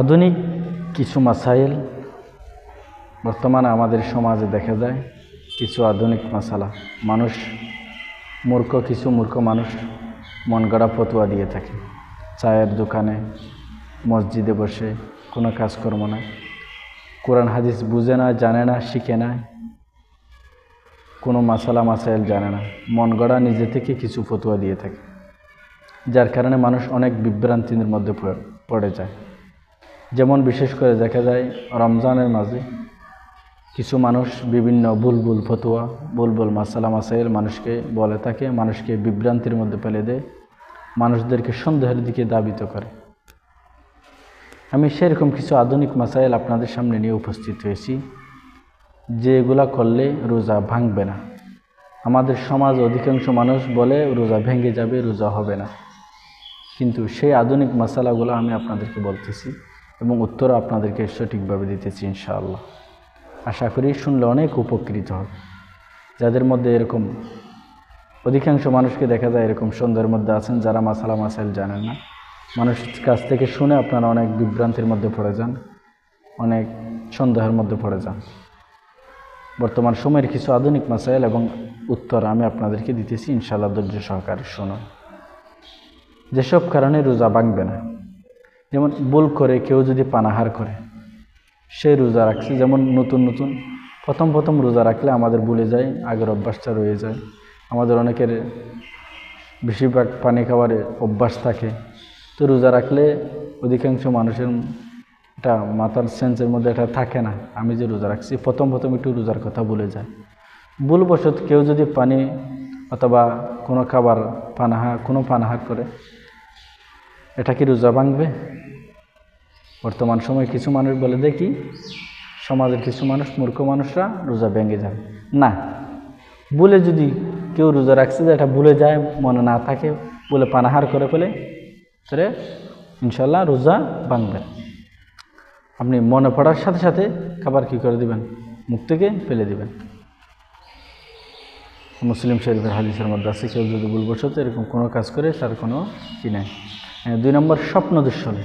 আধুনিক কিছু মাসাইল বর্তমানে আমাদের সমাজে দেখা যায়, কিছু আধুনিক মশালা মানুষ, মূর্খ, কিছু মূর্খ মানুষ মন গড়া ফতুয়া দিয়ে থাকে। চায়ের দোকানে, মসজিদে বসে, কোনো কাজকর্ম না কোরআন, হাদিস বুঝে না, জানে না, শিখে না, কোনো মাসালা, মাসাইল জানে না। মন গড়া নিজে থেকে কিছু ফতুয়া দিয়ে থাকে, যার কারণে মানুষ অনেক বিভ্রান্তির মধ্যে পড়ে যায়। যেমন বিশেষ করে দেখা যায় রমজানের মাঝে কিছু মানুষ বিভিন্ন বুলবুল ফতুয়া, বুলবুল মাসালা মাসাইল মানুষকে বলে থাকে, মানুষকে বিভ্রান্তির মধ্যে ফেলে দেয়, মানুষদেরকে সন্দেহের দিকে দাবিত করে। আমি সেরকম কিছু আধুনিক মাসাইল আপনাদের সামনে নিয়ে উপস্থিত হয়েছি, যেগুলা করলে রোজা ভাঙবে না। আমাদের সমাজ অধিকাংশ মানুষ বলে, রোজা ভেঙে যাবে, রোজা হবে না। কিন্তু সেই আধুনিক মশালাগুলো আমি আপনাদেরকে বলতেছি। এবং উত্তর আপনাদেরকে সঠিকভাবে দিতেছি ইনশাআল্লাহ। আশা করি শুনলে অনেক উপকৃত হবে। যাদের মধ্যে এরকম অধিকাংশ মানুষকে দেখা যায় এরকম সন্দেহের মধ্যে আছেন, যারা মাসালা মাসাইল জানেন না। মানুষের কাছ থেকে শুনে আপনারা অনেক বিভ্রান্তির মধ্যে পড়ে যান, অনেক সন্দেহের মধ্যে পড়ে যান। বর্তমান সময়ের কিছু আধুনিক মাসাইল এবং উত্তর আমি আপনাদেরকে দিতেছি, ইনশাআল্লাহ ধৈর্য সহকারে শুনুন। যেসব কারণে রোজা ভাঙবে না। যেমন ভুল করে কেউ যদি পানাহার করে, সে রোজা রাখছে। যেমন নতুন নতুন, প্রথম প্রথম রোজা রাখলে আমাদের ভুলে যায়, আগের অভ্যাসটা রয়ে যায়। আমাদের অনেকের বেশিরভাগ পানি খাওয়ার অভ্যাস থাকে। তো রোজা রাখলে অধিকাংশ মানুষের এটা মাথার সেন্সের মধ্যে এটা থাকে না, আমি যে রোজা রাখছি, প্রথম প্রথম একটু রোজার কথা ভুলে যায়। ভুলবশত কেউ যদি পানি অথবা কোনো খাবার পানাহা, কোনো পানাহার করে এটা কি রোজা ভাঙবে? বর্তমান সময়ে কিছু মানুষ বলে, দেখি, সমাজের কিছু মানুষ, মূর্খ মানুষরা রোজা ভেঙে যাবে। না, বলে যদি কেউ রোজা রাখছে যে এটা ভুলে যায়, মনে না থাকে, বলে পানাহার করে ফেলে, তাহলে ইনশাল্লাহ রোজা ভাঙবে। আপনি মনে পড়ার সাথে সাথে খাবার কি করে দিবেন? মুখ থেকে ফেলে দিবেন। মুসলিম শরীফের হাদিসের মধ্যে আছে কেউ যদি ভুলবশত এরকম কোনো কাজ করে তার কোনো কি নেই। হ্যাঁ, দুই নম্বর স্বপ্নদোষ হলে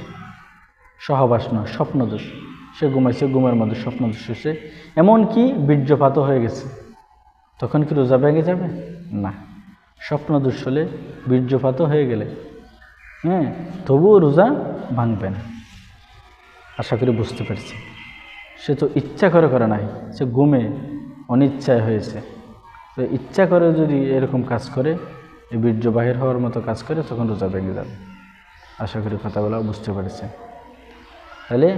সহবাস স্বপ্ন স্বপ্নদোষ। সে ঘুমাইছে ঘুমের মধ্যে স্বপ্ন স্বপ্নদোষ হয়েছে এমনকি বীর্যপাত হয়ে গেছে? তখন কি রোজা ভেঙে যাবে? না। স্বপ্নদোষ হলে বীর্যপাত হয়ে গেলে হ্যাঁ তবুও রোজা ভাঙবে না। আশা করি বুঝতে পারছি। সে তো ইচ্ছা করে করে নাই সে ঘুমে অনিচ্ছায় হয়েছে। তো ইচ্ছা করে যদি এরকম কাজ করে, এই বীর্য বাহির হওয়ার মতো কাজ করে, তখন রোজা ভেঙে যাবে। আশা করি কথাগুলো বুঝতে পেরেছেন। তাহলে